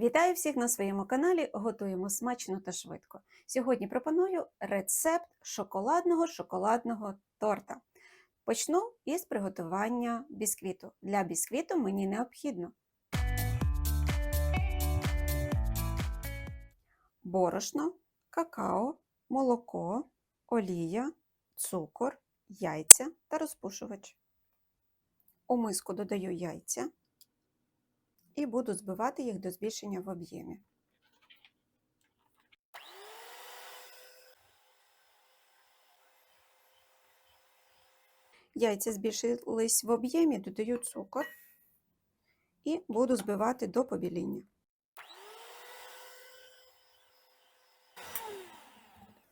Вітаю всіх на своєму каналі. Готуємо смачно та швидко. Сьогодні пропоную рецепт шоколадного шоколадного торта. Почну із приготування бісквіту. Для бісквіту мені необхідно борошно, какао, молоко, олія, цукор, яйця та розпушувач. У миску додаю яйця і буду збивати їх до збільшення в об'ємі. Яйця збільшились в об'ємі, додаю цукор і буду збивати до побіління.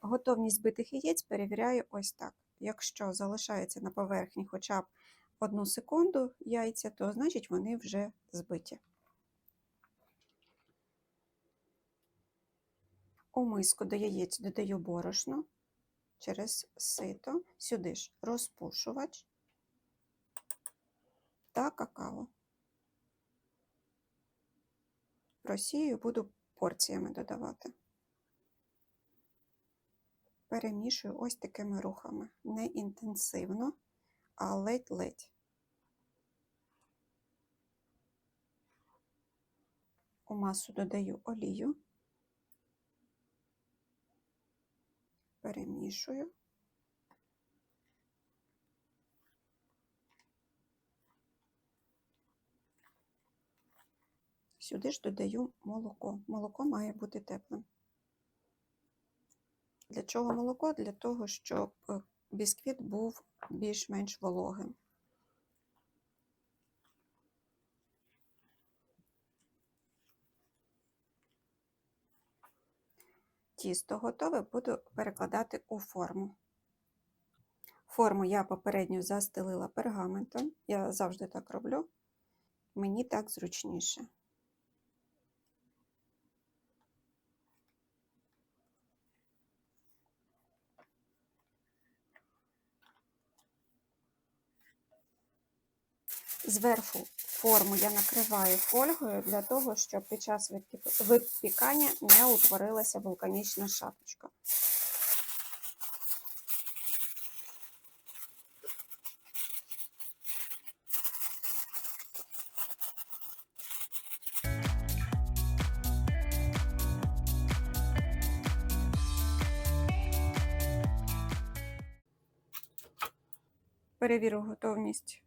Готовність збитих яєць перевіряю ось так. Якщо залишається на поверхні хоча б одну секунду яйця, то значить вони вже збиті. У миску до яєць додаю борошно через сито, сюди ж розпушувач та какао. Просію буду порціями додавати. Перемішую ось такими рухами. Не інтенсивно, а ледь-ледь. У масу додаю олію. Перемішую. Сюди ж додаю молоко. Молоко має бути теплим. Для чого молоко? Для того, щоб е, бісквіт був більш-менш вологим. Тісто готове, буду перекладати у форму. Форму я попередньо застелила пергаментом, я завжди так роблю, мені так зручніше. Зверху форму я накриваю фольгою для того, щоб під час випікання не утворилася вулканічна шапочка. Перевірю готовність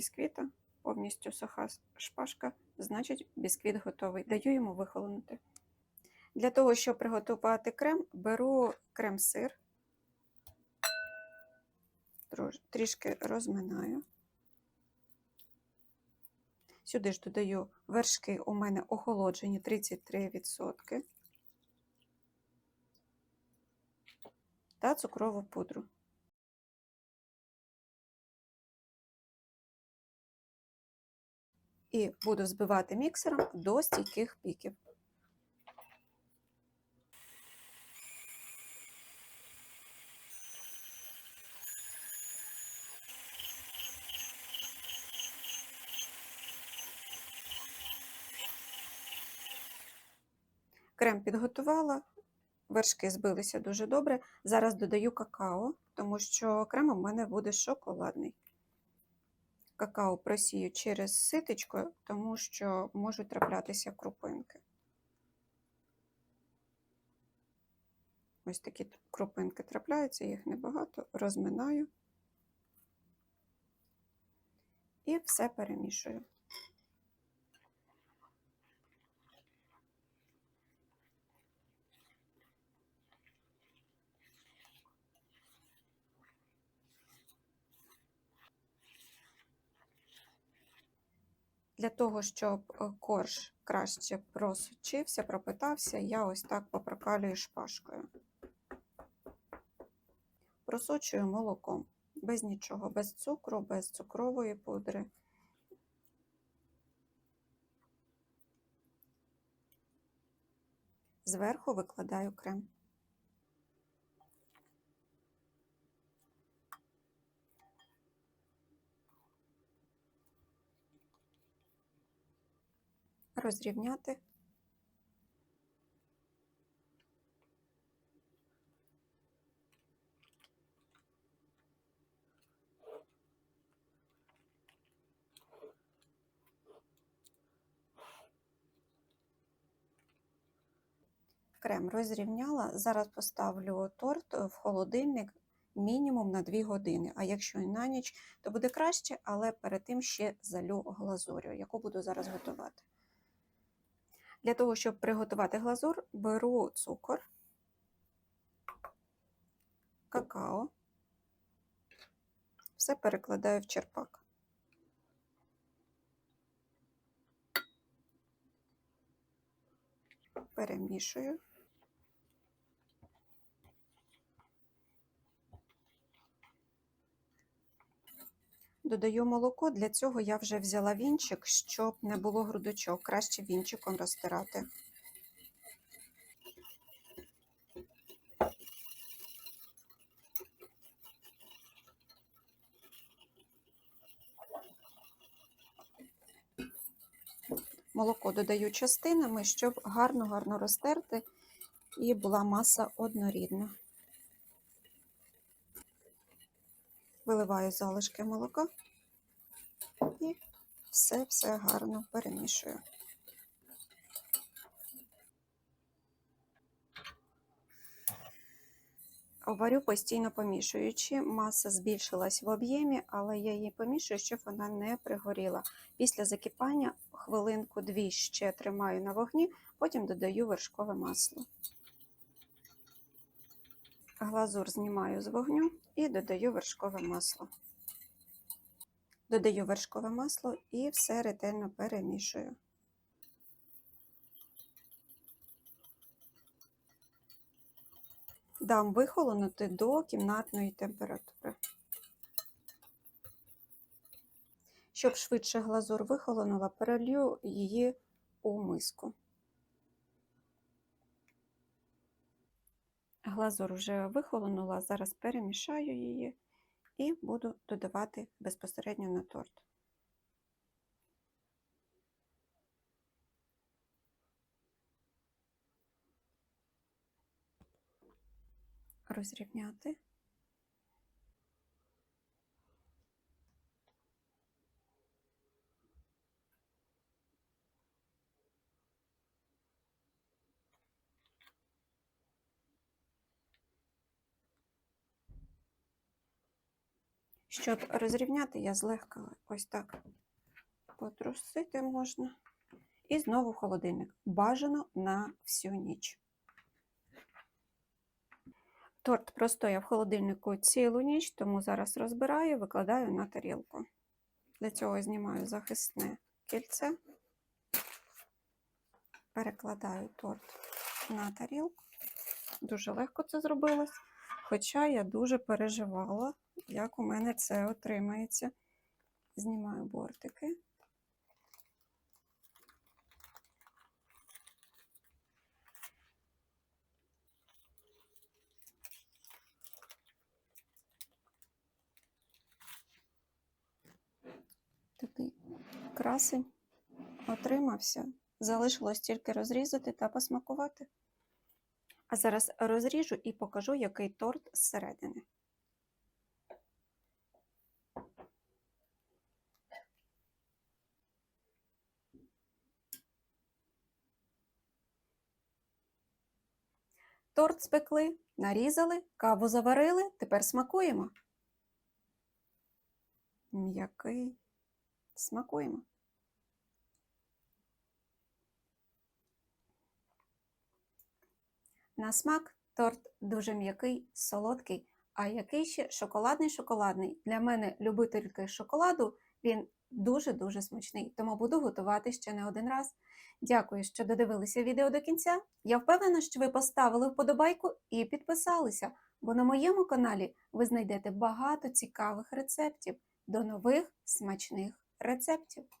бісквіта, повністю суха шпажка, значить бісквіт готовий. Даю йому вихолонути. Для того, щоб приготувати крем, беру крем-сир, трішки розминаю. Сюди ж додаю вершки, у мене охолоджені 33% та цукрову пудру. І буду збивати міксером до стійких піків. Крем підготувала, вершки збилися дуже добре. Зараз додаю какао, тому що крем у мене буде шоколадний какао просію через ситечко, тому що можуть траплятися крупинки. Ось такі крупинки трапляються, їх небагато, розминаю і все перемішую. Для того, щоб е, корж краще просочився, пропитався, я ось так попрокалюю шпажкою. Просочую молоком, без нічого, без цукру, без цукрової пудри. Зверху викладаю крем. розрівняти. Крем розрівняла, зараз поставлю торт в холодильник мінімум на 2 години. А якщо і на ніч, то буде краще, але перед тим ще залю глазурю, яку буду зараз готувати. Для того, щоб приготувати глазур, беру цукор, какао, все перекладаю в черпак. Перемішую. Додаю молоко, для цього я вже взяла вінчик, щоб не було грудочок. Краще вінчиком розтирати. Молоко додаю частинами, щоб гарно-гарно розтерти і була маса однорідна. Виливаю залишки молока і все-все гарно перемішую. Варю постійно помішуючи. Маса збільшилась в об'ємі, але я її помішую, щоб вона не пригоріла. Після закипання хвилинку-дві ще тримаю на вогні, потім додаю вершкове масло. Глазур знімаю з вогню і додаю вершкове масло. Додаю вершкове масло і все ретельно перемішую. Дам вихолонути до кімнатної температури. Щоб швидше глазур вихолонула, перелью її у миску. Глазур вже вихолонула, зараз перемішаю її і буду додавати безпосередньо на торт. Розрівняти. Щоб розрівняти, я злегка ось так потрусити можна. І знову холодильник. Бажано на всю ніч. Торт простояв в холодильнику цілу ніч, тому зараз розбираю, викладаю на тарілку. Для цього знімаю захисне кільце, перекладаю торт на тарілку. Дуже легко це зробилось, хоча я дуже переживала, як у мене це отримається. Знімаю бортики. Такий красень отримався. Залишилось тільки розрізати та посмакувати. А зараз розріжу і покажу, який торт зсередини. Торт спекли, нарізали, каву заварили, тепер смакуємо. М'який. Смакуємо. На смак торт дуже м'який, солодкий, а який ще шоколадний шоколадний. Для мене любительки шоколаду він дуже-дуже смачний, тому буду готувати ще не один раз. Дякую, що додивилися відео до кінця. Я впевнена, що ви поставили вподобайку і підписалися, бо на моєму каналі ви знайдете багато цікавих рецептів. До нових смачних рецептів!